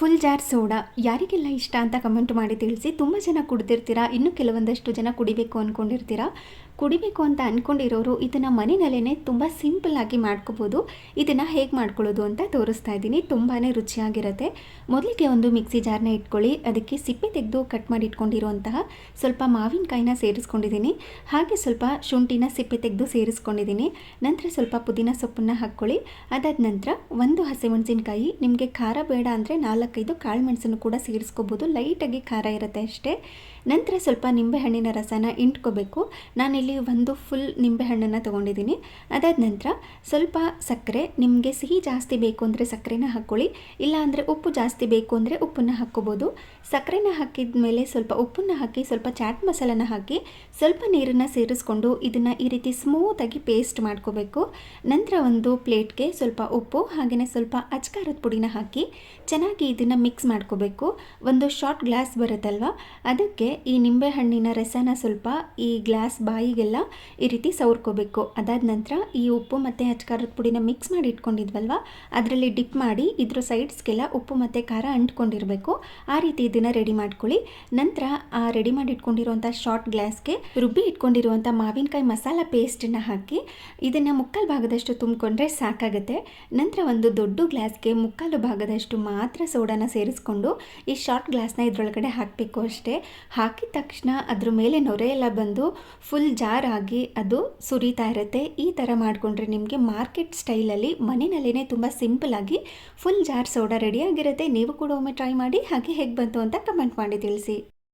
Full jar soda ಯಾರಿಗೆಲ್ಲ ಇಷ್ಟ ಅಂತ ಕಮೆಂಟ್ ಮಾಡಿ ತಿಳಿಸಿ. ತುಂಬ ಜನ ಕುಡ್ದಿರ್ತೀರಾ, ಇನ್ನೂ ಕೆಲವೊಂದಷ್ಟು ಜನ ಕುಡಿಬೇಕು ಅಂದ್ಕೊಂಡಿರ್ತೀರಾ ಕುಡಿಬೇಕು ಅಂತ ಅಂದ್ಕೊಂಡಿರೋರು ಇದನ್ನು ಮನೆಯಲ್ಲೇ ತುಂಬ ಸಿಂಪಲ್ಲಾಗಿ ಮಾಡ್ಕೋಬೋದು. ಇದನ್ನು ಹೇಗೆ ಮಾಡ್ಕೊಳ್ಳೋದು ಅಂತ ತೋರಿಸ್ತಾ ಇದ್ದೀನಿ. ತುಂಬಾ ರುಚಿಯಾಗಿರುತ್ತೆ. ಮೊದಲಿಗೆ ಒಂದು ಮಿಕ್ಸಿ ಜಾರ್ನ ಇಟ್ಕೊಳ್ಳಿ. ಅದಕ್ಕೆ ಸಿಪ್ಪೆ ತೆಗೆದು ಕಟ್ ಮಾಡಿ ಇಟ್ಕೊಂಡಿರುವಂತಹ ಸ್ವಲ್ಪ ಮಾವಿನಕಾಯಿನ ಸೇರಿಸ್ಕೊಂಡಿದ್ದೀನಿ. ಹಾಗೆ ಸ್ವಲ್ಪ ಶುಂಠಿನ ಸಿಪ್ಪೆ ತೆಗೆದು ಸೇರಿಸ್ಕೊಂಡಿದ್ದೀನಿ. ನಂತರ ಸ್ವಲ್ಪ ಪುದೀನ ಸೊಪ್ಪನ್ನು ಹಾಕ್ಕೊಳ್ಳಿ. ಅದಾದ ನಂತರ ಒಂದು ಹಸಿಮೆಣಸಿನಕಾಯಿ, ನಿಮಗೆ ಖಾರ ಬೇಡ ಅಂದರೆ ನಾಲ್ಕೈದು ಕಾಳು ಮೆಣಸನ್ನು ಕೂಡ ಸೇರಿಸ್ಕೋಬೋದು. ಲೈಟಾಗಿ ಖಾರ ಇರುತ್ತೆ ಅಷ್ಟೇ. ನಂತರ ಸ್ವಲ್ಪ ನಿಂಬೆಹಣ್ಣಿನ ರಸನ ಇಂಟ್ಕೋಬೇಕು. ನಾನಿಲ್ಲಿ ಒಂದು ಫುಲ್ ನಿಂಬೆಹಣ್ಣನ್ನು ತೊಗೊಂಡಿದ್ದೀನಿ. ಅದಾದ ನಂತರ ಸ್ವಲ್ಪ ಸಕ್ಕರೆ, ನಿಮಗೆ ಸಿಹಿ ಜಾಸ್ತಿ ಬೇಕು ಅಂದರೆ ಸಕ್ಕರೆನ ಹಾಕ್ಕೊಳ್ಳಿ. ಇಲ್ಲ ಅಂದರೆ ಉಪ್ಪು ಜಾಸ್ತಿ ಬೇಕು ಅಂದರೆ ಉಪ್ಪನ್ನು ಹಾಕ್ಕೋಬೋದು. ಸಕ್ಕರೆನ ಹಾಕಿದ ಮೇಲೆ ಸ್ವಲ್ಪ ಉಪ್ಪನ್ನು ಹಾಕಿ, ಸ್ವಲ್ಪ ಚಾಟ್ ಮಸಾಲನ ಹಾಕಿ, ಸ್ವಲ್ಪ ನೀರನ್ನು ಸೇರಿಸ್ಕೊಂಡು ಇದನ್ನು ಈ ರೀತಿ ಸ್ಮೂತಾಗಿ ಪೇಸ್ಟ್ ಮಾಡ್ಕೋಬೇಕು. ನಂತರ ಒಂದು ಪ್ಲೇಟ್ಗೆ ಸ್ವಲ್ಪ ಉಪ್ಪು ಹಾಗೆಯೇ ಸ್ವಲ್ಪ ಅಚ್ಕಾರದ ಪುಡಿನ ಹಾಕಿ ಚೆನ್ನಾಗಿ ಇದನ್ನು ಮಿಕ್ಸ್ ಮಾಡ್ಕೋಬೇಕು. ಒಂದು ಶಾರ್ಟ್ ಗ್ಲಾಸ್ ಬರುತ್ತಲ್ವ? ಅದಕ್ಕೆ ಈ ನಿಂಬೆಹಣ್ಣಿನ ರಸನ ಸ್ವಲ್ಪ ಈ ಗ್ಲಾಸ್ ಬಾಯಿಗೆಲ್ಲ ಈ ರೀತಿ ಸವರ್ಕೋಬೇಕು. ಅದಾದ ನಂತರ ಈ ಉಪ್ಪು ಮತ್ತು ಖಾರದ ಪುಡಿನ ಮಿಕ್ಸ್ ಮಾಡಿ ಇಟ್ಕೊಂಡಿದ್ವಲ್ವ? ಅದರಲ್ಲಿ ಡಿಪ್ ಮಾಡಿ ಇದ್ರ ಸೈಡ್ಸ್ಗೆಲ್ಲ ಉಪ್ಪು ಮತ್ತು ಖಾರ ಅಂಟ್ಕೊಂಡಿರಬೇಕು. ಆ ರೀತಿ ಇದನ್ನು ರೆಡಿ ಮಾಡ್ಕೊಳ್ಳಿ. ನಂತರ ಆ ರೆಡಿ ಮಾಡಿ ಇಟ್ಕೊಂಡಿರುವಂಥ ಶಾರ್ಟ್ ಗ್ಲಾಸ್ಗೆ ರುಬ್ಬಿ ಇಟ್ಕೊಂಡಿರುವಂಥ ಮಾವಿನಕಾಯಿ ಮಸಾಲ ಪೇಸ್ಟನ್ನು ಹಾಕಿ ಇದನ್ನು ಮುಕ್ಕಾಲು ಭಾಗದಷ್ಟು ತುಂಬಿಕೊಂಡ್ರೆ ಸಾಕಾಗುತ್ತೆ. ನಂತರ ಒಂದು ದೊಡ್ಡ ಗ್ಲಾಸ್ಗೆ ಮುಕ್ಕಾಲು ಭಾಗದಷ್ಟು ಮಾತ್ರ ಸೋಡಾನ ಸೇರಿಸ್ಕೊಂಡು ಈ ಶಾರ್ಟ್ ಗ್ಲಾಸ್ನ ಇದರೊಳಗಡೆ ಹಾಕಬೇಕು ಅಷ್ಟೇ. ಹಾಕಿದ ತಕ್ಷಣ ಅದ್ರ ಮೇಲೆ ನೊರೆ ಎಲ್ಲ ಬಂದು ಫುಲ್ ಜಾರ್ ಆಗಿ ಅದು ಸುರಿತಾ ಇರುತ್ತೆ. ಈ ಥರ ಮಾಡಿಕೊಂಡ್ರೆ ನಿಮಗೆ ಮಾರ್ಕೆಟ್ ಸ್ಟೈಲಲ್ಲಿ ಮನೆಯಲ್ಲೇ ತುಂಬ ಸಿಂಪಲಾಗಿ ಫುಲ್ ಜಾರ್ ಸೋಡಾ ರೆಡಿಯಾಗಿರುತ್ತೆ ನೀವು ಕೂಡ ಒಮ್ಮೆ ಟ್ರೈ ಮಾಡಿ, ಹಾಗೆ ಹೇಗೆ ಬಂತು ಅಂತ ಕಮೆಂಟ್ ಮಾಡಿ ತಿಳಿಸಿ.